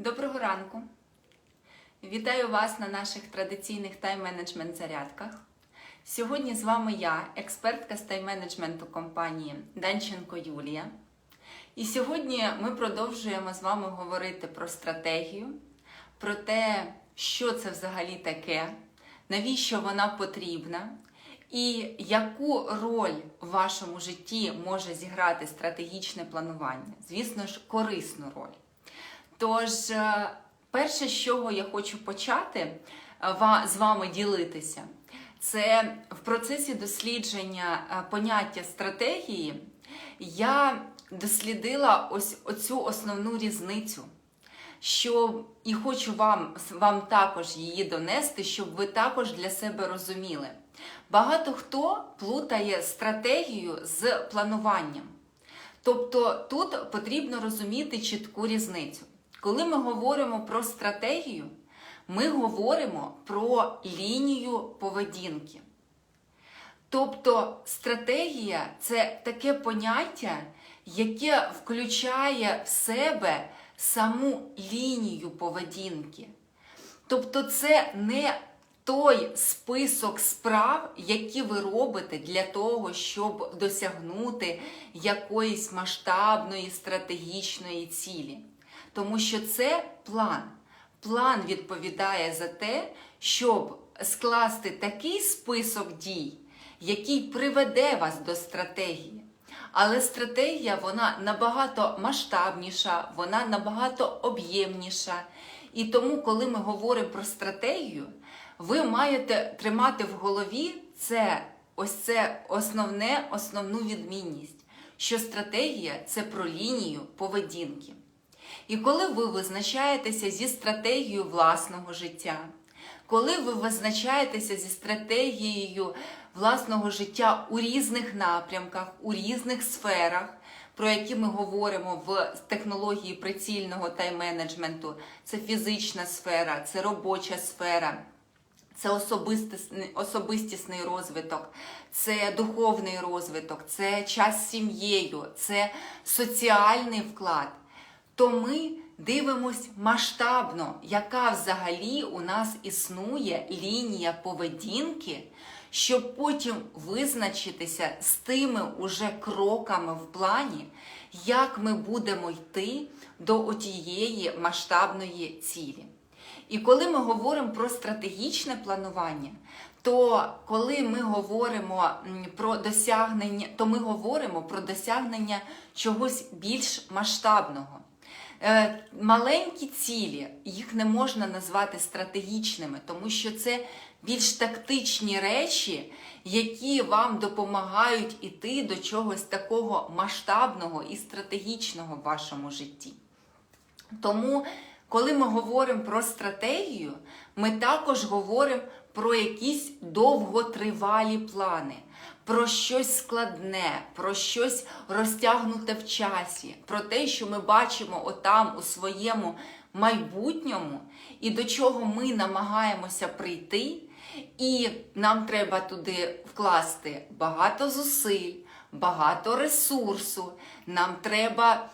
Доброго ранку! Вітаю вас на наших традиційних тайм-менеджмент зарядках. Сьогодні з вами я, експертка з тайм-менеджменту компанії Данченко Юлія. І сьогодні ми продовжуємо з вами говорити про стратегію, про те, що це взагалі таке, навіщо вона потрібна, і яку роль в вашому житті може зіграти стратегічне планування. Звісно ж, корисну роль. Тож, е, перше, з чого я хочу почати е, з вами ділитися, це в процесі дослідження е, поняття стратегії я дослідила ось оцю основну різницю. Що і хочу вам, вам також її донести, щоб ви також для себе розуміли. Багато хто плутає стратегію з плануванням. Тобто тут потрібно розуміти чітку різницю. Коли ми говоримо про стратегію, ми говоримо про лінію поведінки. Тобто стратегія це таке поняття, яке включає в себе саму лінію поведінки. Тобто, це не той список справ, які ви робите для того, щоб досягнути якоїсь масштабної стратегічної цілі. Тому що це план. План відповідає за те, щоб скласти такий список дій, який приведе вас до стратегії. Але стратегія вона набагато масштабніша, вона набагато об'ємніша. І тому, коли ми говоримо про стратегію, ви маєте тримати в голові це ось це основне, основну відмінність, що стратегія це про лінію поведінки. І коли ви визначаєтеся зі стратегією власного життя, коли ви визначаєтеся зі стратегією власного життя у різних напрямках, у різних сферах, про які ми говоримо в технології прицільного тайм-менеджменту, це фізична сфера, це робоча сфера. Це особистісний, розвиток, це духовний розвиток, це час з сім'єю, це соціальний вклад. То ми дивимось масштабно, яка взагалі у нас існує лінія поведінки, щоб потім визначитися з тими уже кроками в плані, як ми будемо йти до отієї масштабної цілі. І коли ми говоримо про стратегічне планування, то коли ми говоримо про досягнення, то ми говоримо про досягнення чогось більш масштабного. Е, Маленькі цілі, їх не можна назвати стратегічними, тому що це більш тактичні речі, які вам допомагають іти до чогось такого масштабного і стратегічного в вашому житті. Тому, коли ми говоримо про стратегію, ми також говоримо про якісь довготривалі плани, про щось складне, про щось розтягнуте в часі, про те, що ми бачимо отам у своєму майбутньому, і до чого ми намагаємося прийти, і нам треба туди вкласти багато зусиль, багато ресурсу, нам треба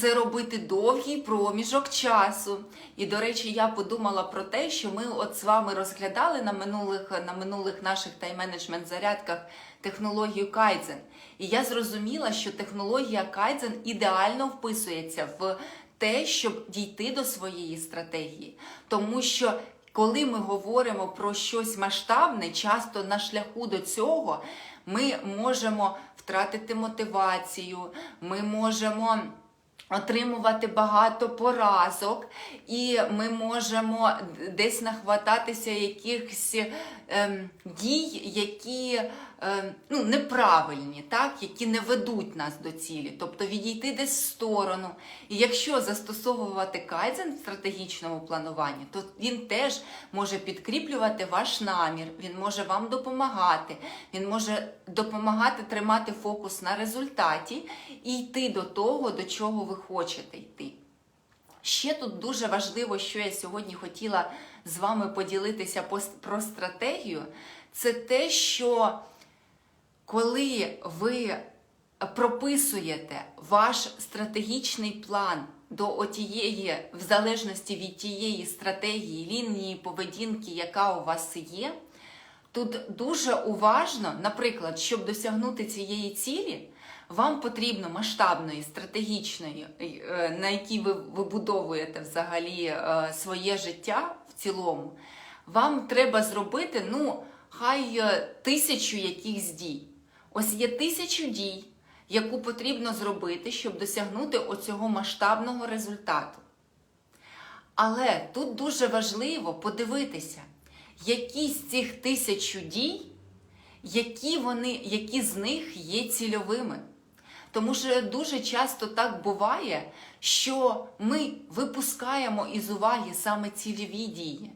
це робити довгий проміжок часу. І, до речі, я подумала про те, що ми от з вами розглядали на минулих, на минулих наших тайм-менеджмент зарядках технологію Кайдзен. І я зрозуміла, що технологія Кайдзен ідеально вписується в те, щоб дійти до своєї стратегії. Тому що коли ми говоримо про щось масштабне, часто на шляху до цього ми можемо втратити мотивацію, ми можемо отримувати багато поразок, і ми можемо десь нахвататися якихось ем, дій, які ну, неправильні, так? які не ведуть нас до цілі, тобто відійти десь в сторону. І якщо застосовувати кайдзен в стратегічному плануванні, то він теж може підкріплювати ваш намір, він може вам допомагати, він може допомагати тримати фокус на результаті і йти до того, до чого ви хочете йти. Ще тут дуже важливо, що я сьогодні хотіла з вами поділитися про стратегію, це те, що коли ви прописуєте ваш стратегічний план до отієї, в залежності від тієї стратегії, лінії поведінки, яка у вас є, тут дуже уважно, наприклад, щоб досягнути цієї цілі, вам потрібно масштабної, стратегічної, е, на якій ви вибудовуєте взагалі е, своє життя в цілому, вам треба зробити, ну, хай е, тисячу якихось дій. Ось є тисячу дій, яку потрібно зробити, щоб досягнути оцього масштабного результату. Але тут дуже важливо подивитися, які з цих тисячу дій, які, вони, які з них є цільовими. Тому що дуже часто так буває, що ми випускаємо із уваги саме цільові дії.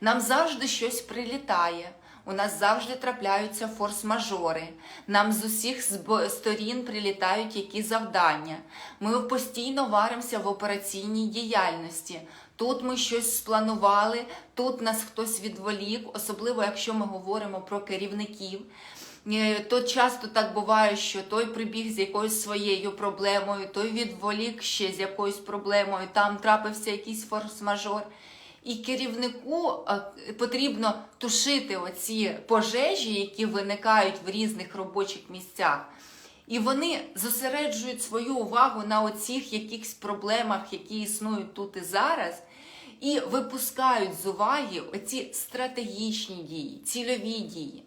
Нам завжди щось прилітає, у нас завжди трапляються форс-мажори, нам з усіх сторін прилітають які завдання. Ми постійно варимося в операційній діяльності. Тут ми щось спланували, тут нас хтось відволік, особливо якщо ми говоримо про керівників. Е, То часто так буває, що той прибіг з якоюсь своєю проблемою, той відволік ще з якоюсь проблемою, там трапився якийсь форс-мажор. І керівнику е, потрібно тушити оці пожежі, які виникають в різних робочих місцях. І вони зосереджують свою увагу на оцих якихось проблемах, які існують тут і зараз, і випускають з уваги оці стратегічні дії, цільові дії.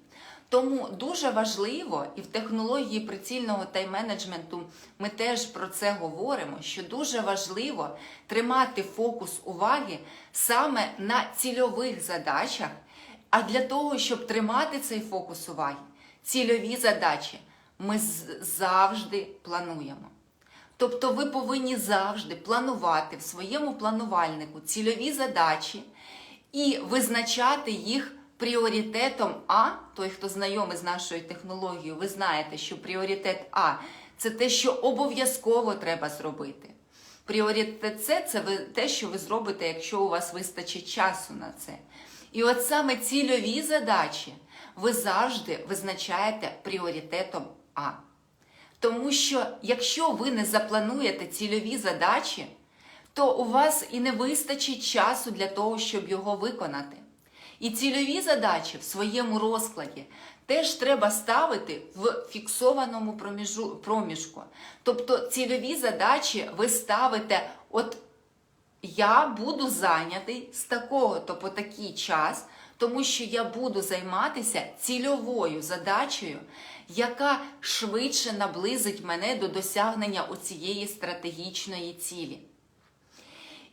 Тому дуже важливо, і в технології прицільного тайм-менеджменту ми теж про це говоримо, що дуже важливо тримати фокус уваги саме на цільових задачах. А для того, щоб тримати цей фокус уваги, цільові задачі, ми завжди плануємо. Тобто ви повинні завжди планувати в своєму планувальнику цільові задачі і визначати їх пріоритетом А. Той, хто знайомий з нашою технологією, ви знаєте, що пріоритет А це те, що обов'язково треба зробити. Пріоритет С це те, що ви зробите, якщо у вас вистачить часу на це. І от саме цільові задачі ви завжди визначаєте пріоритетом А. Тому що якщо ви не заплануєте цільові задачі, то у вас і не вистачить часу для того, щоб його виконати. І цільові задачі в своєму розкладі теж треба ставити в фіксованому проміжку. Тобто цільові задачі ви ставите, от я буду зайнятий з такого то по такий час, тому що я буду займатися цільовою задачею, яка швидше наблизить мене до досягнення оцієї стратегічної цілі.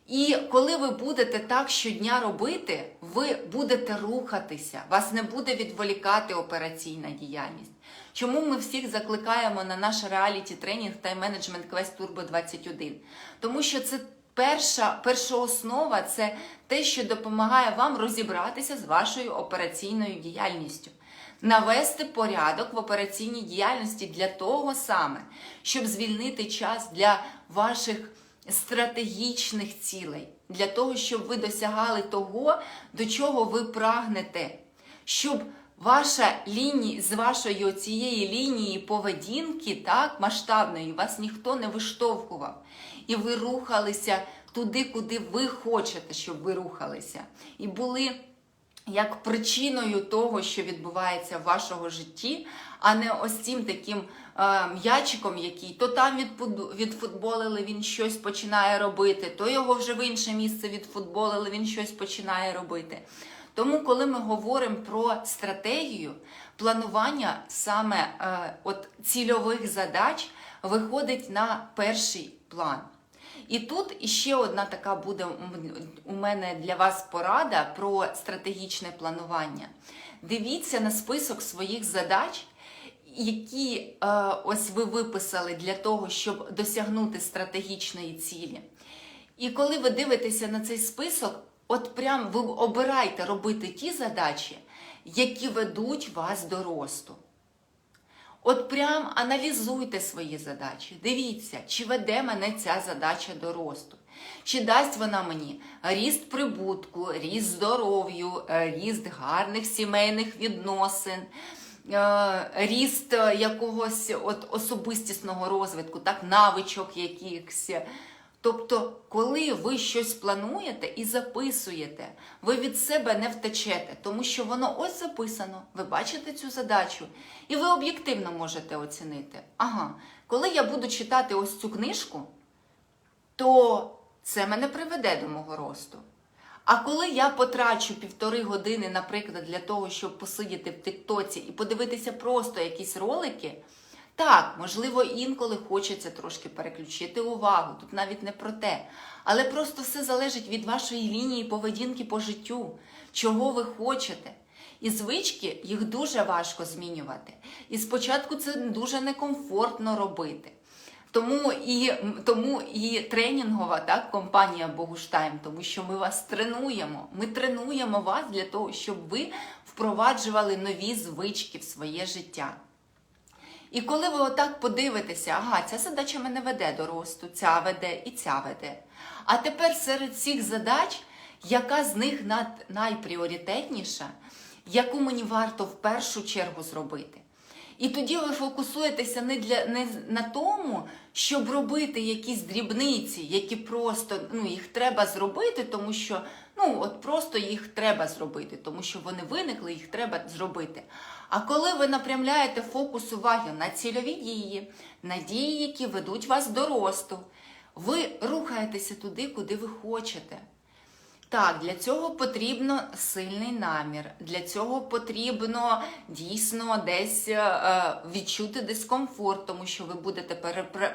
І коли ви будете так щодня робити, ви будете рухатися, вас не буде відволікати операційна діяльність. Чому ми всіх закликаємо на наш реаліті тренінг Time Management Quest Turbo 21? Тому що це перша, перша основа, це те, що допомагає вам розібратися з вашою операційною діяльністю. Навести порядок в операційній діяльності для того саме, щоб звільнити час для ваших стратегічних цілей, для того, щоб ви досягали того, до чого ви прагнете, щоб ваша лінія з вашої цієї лінії поведінки, так, масштабної, вас ніхто не виштовхував. І ви рухалися туди, куди ви хочете, щоб ви рухалися. І були як причиною того, що відбувається в вашому житті, а не ось цим таким е, м'ячиком, який то там відфутболили, він щось починає робити, то його вже в інше місце відфутболили, він щось починає робити. Тому, коли ми говоримо про стратегію, планування саме е, от цільових задач виходить на перший план. І тут іще одна така буде у мене для вас порада про стратегічне планування. Дивіться на список своїх задач, які е, ось ви виписали для того, щоб досягнути стратегічної цілі. І коли ви дивитеся на цей список, от прям ви обирайте робити ті задачі, які ведуть вас до росту. От прям аналізуйте свої задачі. Дивіться, чи веде мене ця задача до росту. Чи дасть вона мені ріст прибутку, ріст здоров'ю, е, ріст гарних сімейних відносин, ріст якогось от особистісного розвитку, так, навичок якихось. Тобто, коли ви щось плануєте і записуєте, ви від себе не втечете, тому що воно ось записано, ви бачите цю задачу, і ви об'єктивно можете оцінити. Ага, коли я буду читати ось цю книжку, то це мене приведе до мого росту. А коли я потрачу півтори години, наприклад, для того, щоб посидіти в Тиктоці і подивитися просто якісь ролики, так, можливо, інколи хочеться трошки переключити увагу, тут навіть не про те. Але просто все залежить від вашої лінії поведінки по життю, чого ви хочете. І звички їх дуже важко змінювати. І спочатку це дуже некомфортно робити. Тому і, тому і тренінгова так, компанія Богуштайм, тому що ми вас тренуємо. Ми тренуємо вас для того, щоб ви впроваджували нові звички в своє життя. І коли ви отак подивитеся, ага, ця задача мене веде до росту, ця веде і ця веде. А тепер серед цих задач, яка з них найпріоритетніша, яку мені варто в першу чергу зробити? І тоді ви фокусуєтеся не, для, не на тому, щоб робити якісь дрібниці, які просто ну, їх треба зробити, тому що ну, от просто їх треба зробити, тому що вони виникли, їх треба зробити. А коли ви напрямляєте фокус уваги на цільові дії, на дії, які ведуть вас до росту, ви рухаєтеся туди, куди ви хочете. Так, для цього потрібно сильний намір. Для цього потрібно дійсно десь е, відчути дискомфорт, тому що ви будете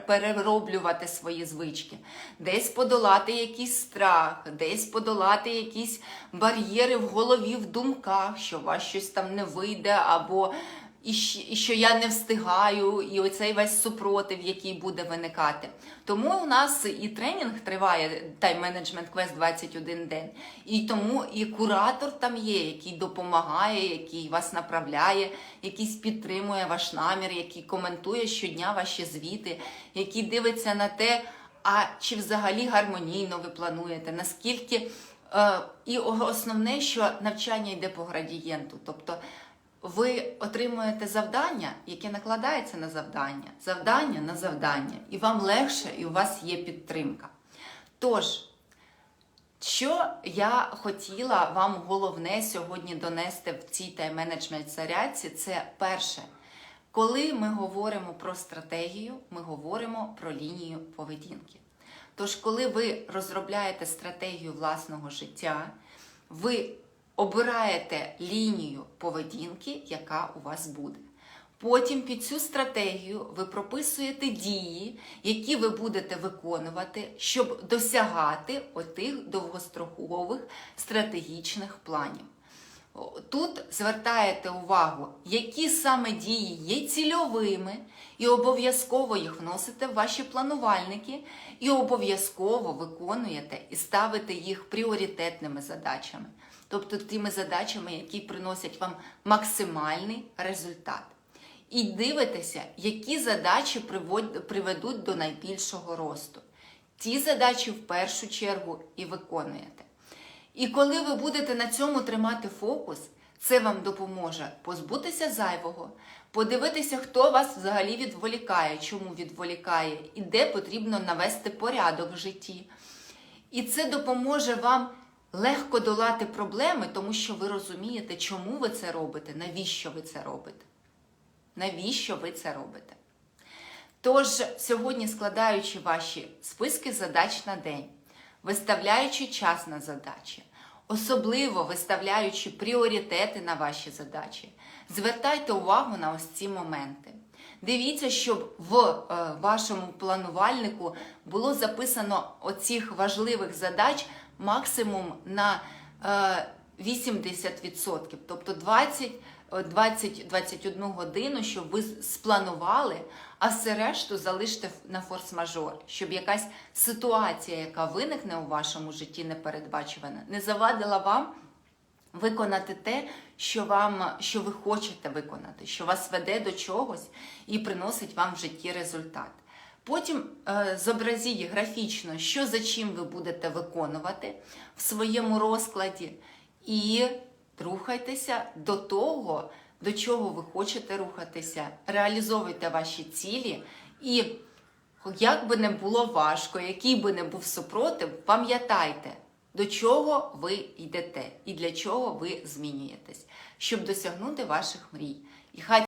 перероблювати свої звички, десь подолати якийсь страх, десь подолати якісь бар'єри в голові, в думках, що у вас щось там не вийде, або і що я не встигаю, і оцей весь супротив, який буде виникати. Тому у нас і тренінг триває Management Quest 21 день. І тому і куратор там є, який допомагає, який вас направляє, який підтримує ваш намір, який коментує щодня ваші звіти, який дивиться на те, а чи взагалі гармонійно ви плануєте, наскільки. Е, і основне, що навчання йде по градієнту. Тобто ви отримуєте завдання, яке накладається на завдання, завдання на завдання, і вам легше, і у вас є підтримка. Тож, що я хотіла вам головне сьогодні донести в цій тайм-менеджмент зарядці, це перше. Коли ми говоримо про стратегію, ми говоримо про лінію поведінки. Тож, коли ви розробляєте стратегію власного життя, ви обираєте лінію поведінки, яка у вас буде. Потім під цю стратегію ви прописуєте дії, які ви будете виконувати, щоб досягати отих довгострокових стратегічних планів. Тут звертаєте увагу, які саме дії є цільовими, і обов'язково їх вносите в ваші планувальники, і обов'язково виконуєте і ставите їх пріоритетними задачами, тобто тими задачами, які приносять вам максимальний результат. І дивитеся, які задачі приведуть до найбільшого росту. Ті задачі в першу чергу і виконуєте. І коли ви будете на цьому тримати фокус, це вам допоможе позбутися зайвого, подивитися, хто вас взагалі відволікає, чому відволікає, і де потрібно навести порядок в житті. І це допоможе вам легко долати проблеми, тому що ви розумієте, чому ви це робите, навіщо ви це робите. Навіщо ви це робите? Тож, сьогодні, складаючи ваші списки задач на день, виставляючи час на задачі, особливо виставляючи пріоритети на ваші задачі, звертайте увагу на ось ці моменти. Дивіться, щоб в е, вашому планувальнику було записано оцих важливих задач максимум на е, 80%, тобто 20 20-21 годину, щоб ви спланували, а все решту залиште на форс-мажор, щоб якась ситуація, яка виникне у вашому житті непередбачувана, не завадила вам виконати те, що вам що ви хочете виконати, що вас веде до чогось і приносить вам в житті результат. Потім е, зобразіть графічно, що за чим ви будете виконувати в своєму розкладі, і рухайтеся до того, до чого ви хочете рухатися, реалізовуйте ваші цілі. І як би не було важко, який би не був супротив, пам'ятайте, до чого ви йдете і для чого ви змінюєтесь, щоб досягнути ваших мрій. І хай